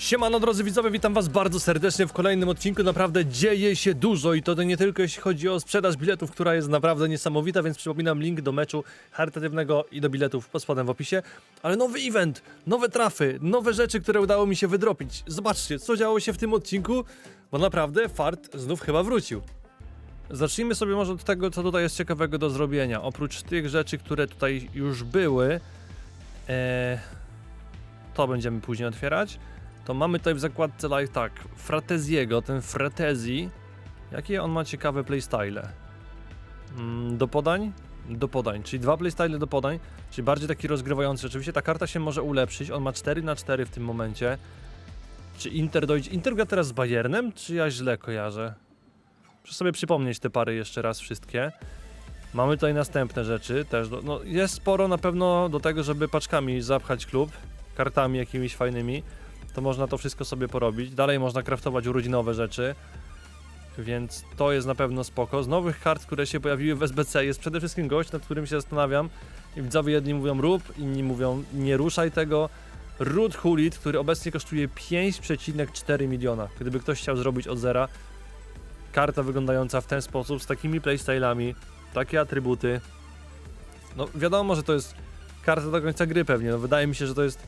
Siemano drodzy widzowie, witam was bardzo serdecznie w kolejnym odcinku. Naprawdę dzieje się dużo i to nie tylko jeśli chodzi o sprzedaż biletów, która jest naprawdę niesamowita, więc przypominam link do meczu charytatywnego i do biletów pod spodem w opisie. Ale nowy event, nowe trafy, nowe rzeczy, które udało mi się wydropić. Zobaczcie, co działo się w tym odcinku, bo naprawdę fart znów chyba wrócił. Zacznijmy sobie może od tego, co tutaj jest ciekawego do zrobienia. Oprócz tych rzeczy, które tutaj już były, e, to będziemy później otwierać to mamy tutaj w zakładce live tak, Frateziego, ten Fratezi, jakie on ma ciekawe playstyle? Mm, do podań? Do podań, czyli dwa playstyle do podań, czyli bardziej taki rozgrywający. Oczywiście ta karta się może ulepszyć, on ma 4 na 4 w tym momencie. Czy Inter dojdzie? Inter gra teraz z Bayernem, czy ja źle kojarzę? Muszę sobie przypomnieć te pary jeszcze raz wszystkie. Mamy tutaj następne rzeczy też. Do, no, jest sporo na pewno do tego, żeby paczkami zapchać klub, kartami jakimiś fajnymi to można to wszystko sobie porobić. Dalej można craftować urodzinowe rzeczy, więc to jest na pewno spoko. Z nowych kart, które się pojawiły w SBC jest przede wszystkim gość, nad którym się zastanawiam. I widzowie jedni mówią rób, inni mówią nie ruszaj tego. Root Hulit, który obecnie kosztuje 5,4 miliona. Gdyby ktoś chciał zrobić od zera, karta wyglądająca w ten sposób, z takimi playstylami, takie atrybuty. No wiadomo, że to jest karta do końca gry pewnie. No, wydaje mi się, że to jest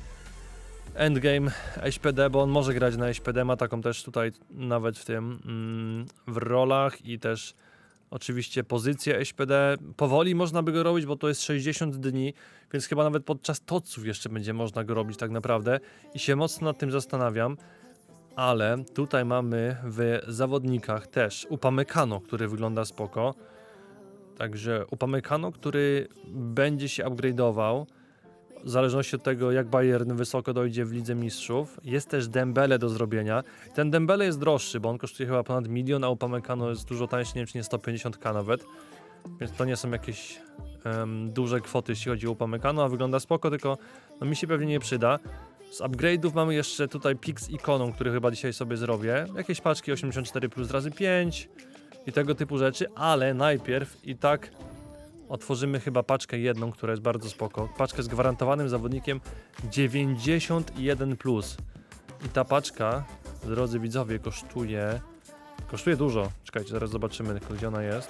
endgame SPD, bo on może grać na SPD, ma taką też tutaj nawet w tym, mm, w rolach i też oczywiście pozycję SPD. Powoli można by go robić, bo to jest 60 dni, więc chyba nawet podczas toców jeszcze będzie można go robić tak naprawdę i się mocno nad tym zastanawiam. Ale tutaj mamy w zawodnikach też Upamecano, który wygląda spoko. Także Upamecano, który będzie się upgrade'ował w zależności od tego, jak Bayern wysoko dojdzie w Lidze Mistrzów. Jest też Dembele do zrobienia. Ten Dembele jest droższy, bo on kosztuje chyba ponad milion, a Upamecano jest dużo tańszy, nie wiem czy nie 150k nawet. Więc to nie są jakieś em, duże kwoty, jeśli chodzi o Upamecano, a wygląda spoko, tylko no, mi się pewnie nie przyda. Z upgrade'ów mamy jeszcze tutaj Pix ikoną, który chyba dzisiaj sobie zrobię. Jakieś paczki 84 plus razy 5 i tego typu rzeczy, ale najpierw i tak otworzymy chyba paczkę jedną, która jest bardzo spoko. Paczkę z gwarantowanym zawodnikiem 91 plus. I ta paczka, drodzy widzowie, kosztuje kosztuje dużo. Czekajcie, zaraz zobaczymy, gdzie ona jest.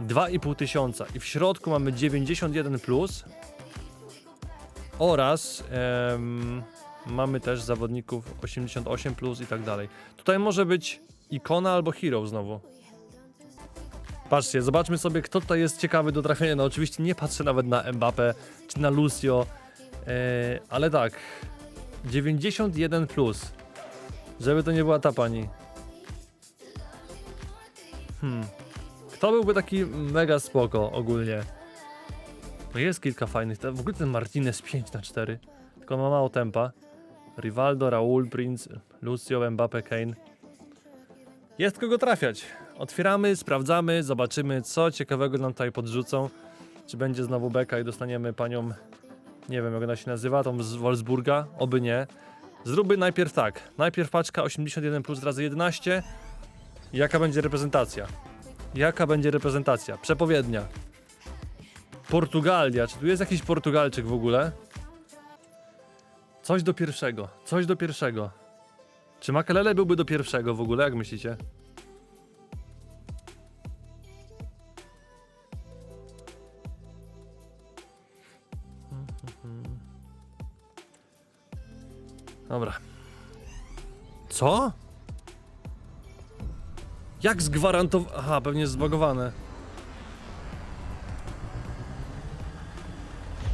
2,5 tysiąca i w środku mamy 91 plus oraz em, mamy też zawodników 88 plus i tak dalej. Tutaj może być ikona albo hero znowu. Patrzcie, zobaczmy sobie, kto tutaj jest ciekawy do trafienia. No oczywiście nie patrzę nawet na Mbappe czy na Lucio, e, ale tak, 91 plus. Żeby to nie była ta pani. Hmm. Kto byłby taki mega spoko ogólnie? No jest kilka fajnych. W ogóle ten Martinez 5 na 4 Tylko ma mało tempa. Rivaldo, Raul, Prince, Lucio, Mbappe, Kane. Jest kogo trafiać. Otwieramy, sprawdzamy, zobaczymy co ciekawego nam tutaj podrzucą. Czy będzie znowu beka i dostaniemy panią, nie wiem jak ona się nazywa, tą z Wolfsburga, oby nie. Zróbmy najpierw tak, najpierw paczka 81 plus razy 11. Jaka będzie reprezentacja? Jaka będzie reprezentacja? Przepowiednia. Portugalia, czy tu jest jakiś Portugalczyk w ogóle? Coś do pierwszego, coś do pierwszego. Czy Makelele byłby do pierwszego w ogóle, jak myślicie? Dobra. Co? Jak zgwarantowane? Aha, pewnie jest zbagowane.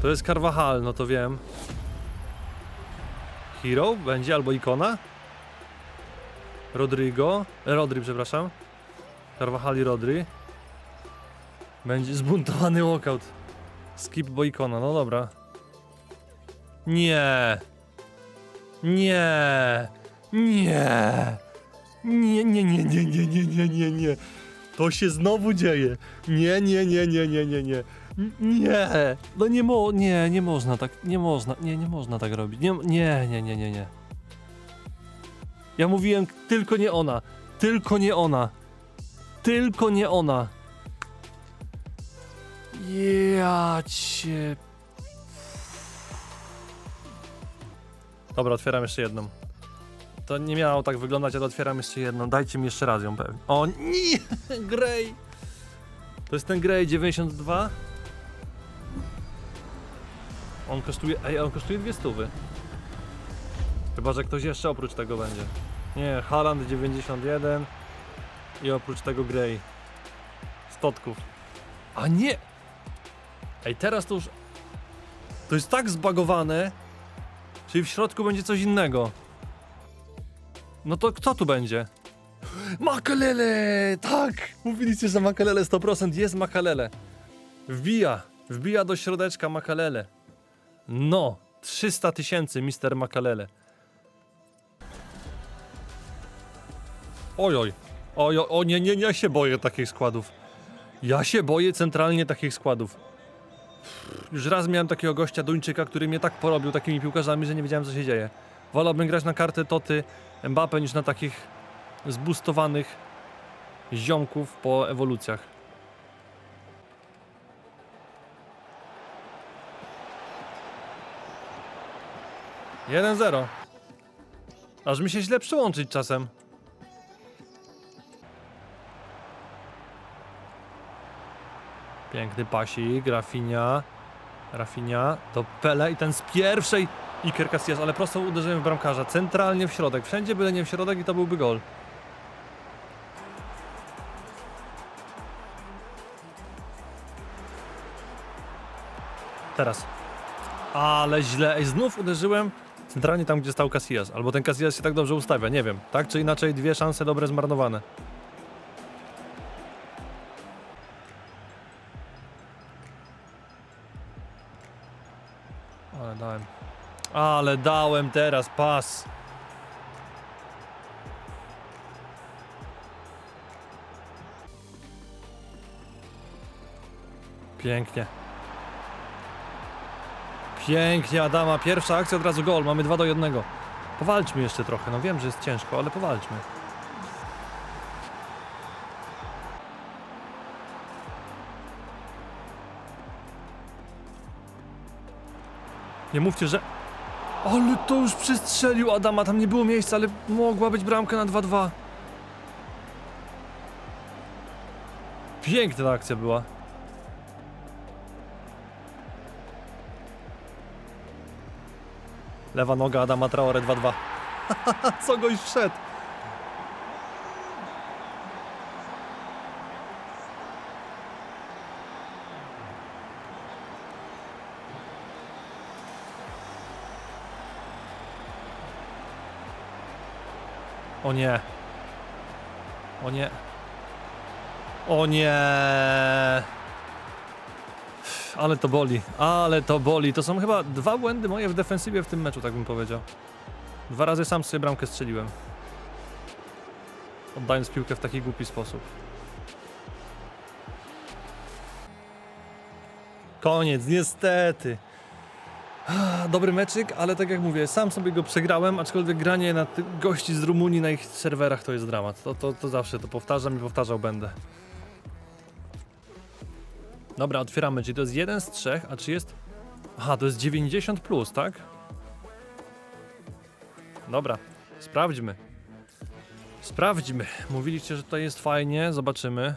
To jest Carvajal, no to wiem. Hero będzie albo ikona? Rodrigo. e, Rodri, przepraszam. Carvajal i Rodri. Będzie zbuntowany walkout. Skip bo ikona, no dobra. Nie. Nie. Nie. Nie, nie, nie, nie, nie, nie, nie, nie, nie. To się znowu dzieje. Nie, nie, nie, nie, nie, nie, nie. Nie. No nie mo, nie, nie można tak, nie można, nie, nie można tak robić. Nie, nie, nie, nie, nie, nie. Ja mówiłem tylko nie ona. Tylko nie ona. Tylko nie ona. Ja cię Dobra, otwieram jeszcze jedną. To nie miało tak wyglądać, ale otwieram jeszcze jedną. Dajcie mi jeszcze raz ją pewnie. O nie! Grey! To jest ten Grey 92? On kosztuje... Ej, on kosztuje dwie stówy. Chyba, że ktoś jeszcze oprócz tego będzie. Nie, Haaland 91 i oprócz tego Grey. Stotków. A nie! Ej, teraz to już... To jest tak zbagowane, czyli w środku będzie coś innego. No to kto tu będzie? Makalele! Tak! Mówiliście, że Makalele 100% jest Makalele. Wbija, wbija do środeczka Makalele. No, 300 tysięcy Mister Makalele. Oj, oj. O nie, nie, nie, ja się boję takich składów. Ja się boję centralnie takich składów. Już raz miałem takiego gościa Duńczyka, który mnie tak porobił takimi piłkarzami, że nie wiedziałem co się dzieje. Wolałbym grać na kartę Toty Mbappe niż na takich zbustowanych ziomków po ewolucjach. Jeden zero. Aż mi się źle przyłączyć czasem. Piękny pasik, Rafinha. Rafinha do Pele i ten z pierwszej Iker Casillas, ale prosto uderzyłem w bramkarza, centralnie w środek, wszędzie byle nie w środek i to byłby gol. Teraz. Ale źle, ej, znów uderzyłem centralnie tam, gdzie stał Casillas, albo ten Casillas się tak dobrze ustawia, nie wiem, tak czy inaczej dwie szanse dobre zmarnowane. Dałem. Ale dałem teraz pas. Pięknie. Pięknie, Adama. Pierwsza akcja, od razu gol. Mamy 2 do 1. Powalczmy jeszcze trochę. No wiem, że jest ciężko, ale powalczmy. Nie mówcie, że... Ale to już przystrzelił Adama, tam nie było miejsca, ale mogła być bramka na 2-2. Piękna akcja była. Lewa noga Adama Traore 2-2. Co goś wszedł? O nie. O nie. O nie. Ale to boli, ale to boli. To są chyba dwa błędy moje w defensywie w tym meczu, tak bym powiedział. Dwa razy sam sobie bramkę strzeliłem. Oddając piłkę w taki głupi sposób. Koniec, niestety. Ah, Dobry meczyk, ale tak jak mówię, sam sobie go przegrałem, aczkolwiek granie na gości z Rumunii na ich serwerach to jest dramat. To, to, to zawsze to powtarzam i powtarzał będę. Dobra, otwieramy. Czyli to jest jeden z trzech, a czy jest. Aha, to jest 90 plus, tak? Dobra, sprawdźmy. Sprawdźmy. Mówiliście, że tutaj jest fajnie, zobaczymy.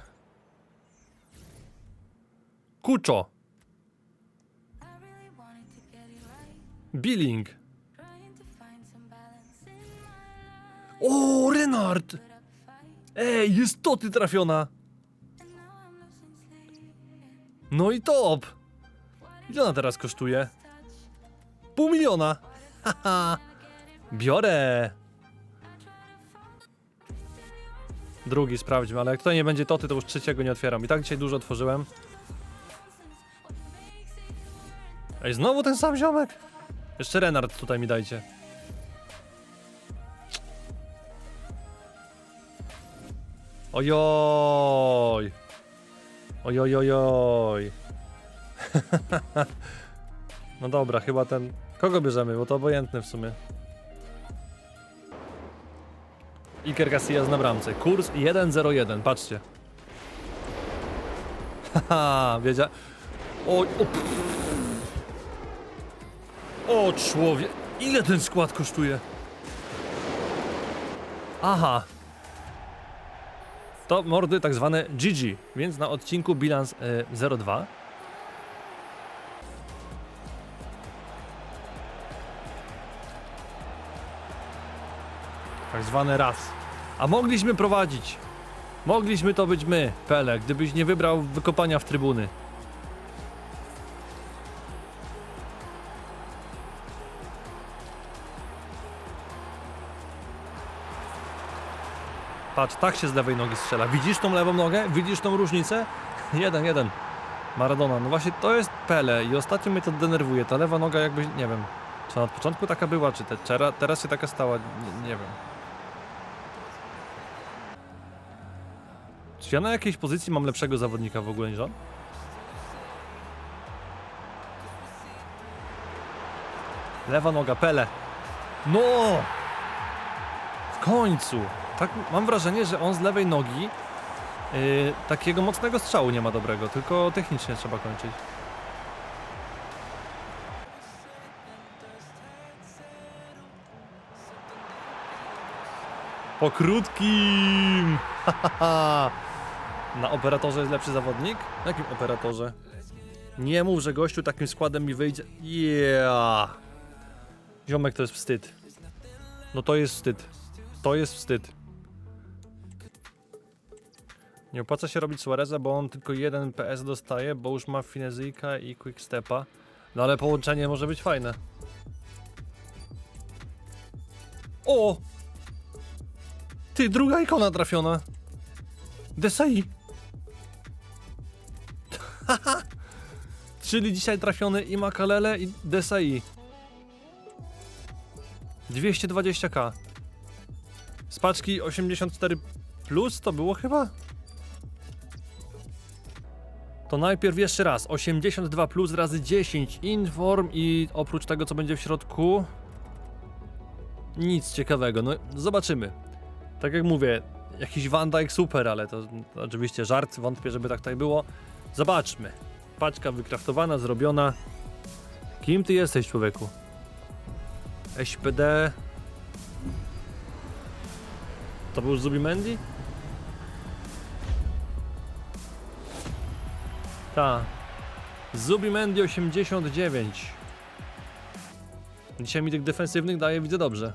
Kuczo. Life. O, Renard! Ej, jest to ty trafiona! No i top! Ile ona teraz kosztuje? Pół miliona! Haha! Biorę! Drugi sprawdźmy, ale jak to nie będzie toty, to już trzeciego nie otwieram. I tak dzisiaj dużo otworzyłem. Ej, znowu ten sam ziomek? Jeszcze Renard tutaj mi dajcie. Ojoj! Ojojojoj! no dobra, chyba ten... Kogo bierzemy, bo to obojętne w sumie. Iker Casillas na bramce. Kurs 1-0-1, patrzcie. Haha, wiedzia... O, o, pff. O człowiek, ile ten skład kosztuje? Aha. To mordy tak zwane GG, więc na odcinku bilans y, 0-2. Tak zwany raz. A mogliśmy prowadzić. Mogliśmy to być my, Pele, gdybyś nie wybrał wykopania w trybuny. Patrz, tak się z lewej nogi strzela. Widzisz tą lewą nogę? Widzisz tą różnicę? Jeden, jeden. Maradona. No właśnie to jest Pele i ostatnio mnie to denerwuje. Ta lewa noga jakby, nie wiem, czy na początku taka była, czy te, teraz się taka stała, nie, nie wiem. Czy ja na jakiejś pozycji mam lepszego zawodnika w ogóle niż on? Lewa noga, Pele. No! W końcu! Tak, mam wrażenie, że on z lewej nogi yy, takiego mocnego strzału nie ma dobrego, tylko technicznie trzeba kończyć. Po krótkim! Na operatorze jest lepszy zawodnik? Na jakim operatorze? Nie mów, że gościu takim składem mi wyjdzie. Yeah! Ziomek to jest wstyd. No to jest wstyd. To jest wstyd. Nie opłaca się robić Suareza, bo on tylko jeden PS dostaje, bo już ma Finezyjka i Quickstepa. No ale połączenie może być fajne. O! Ty, druga ikona trafiona. Desai. Czyli dzisiaj trafiony i Makalele i Desai. 220k. Z paczki 84 plus to było chyba? To najpierw jeszcze raz 82 plus razy 10 inform i oprócz tego co będzie w środku nic ciekawego. No zobaczymy. Tak jak mówię, jakiś Van Dijk super, ale to, to oczywiście żart, wątpię żeby tak tutaj było. Zobaczmy. Paczka wykraftowana, zrobiona. Kim ty jesteś człowieku? SPD. To był Zubimendi? Ta. Zubimendi 89. Dzisiaj mi tych defensywnych daje, widzę dobrze.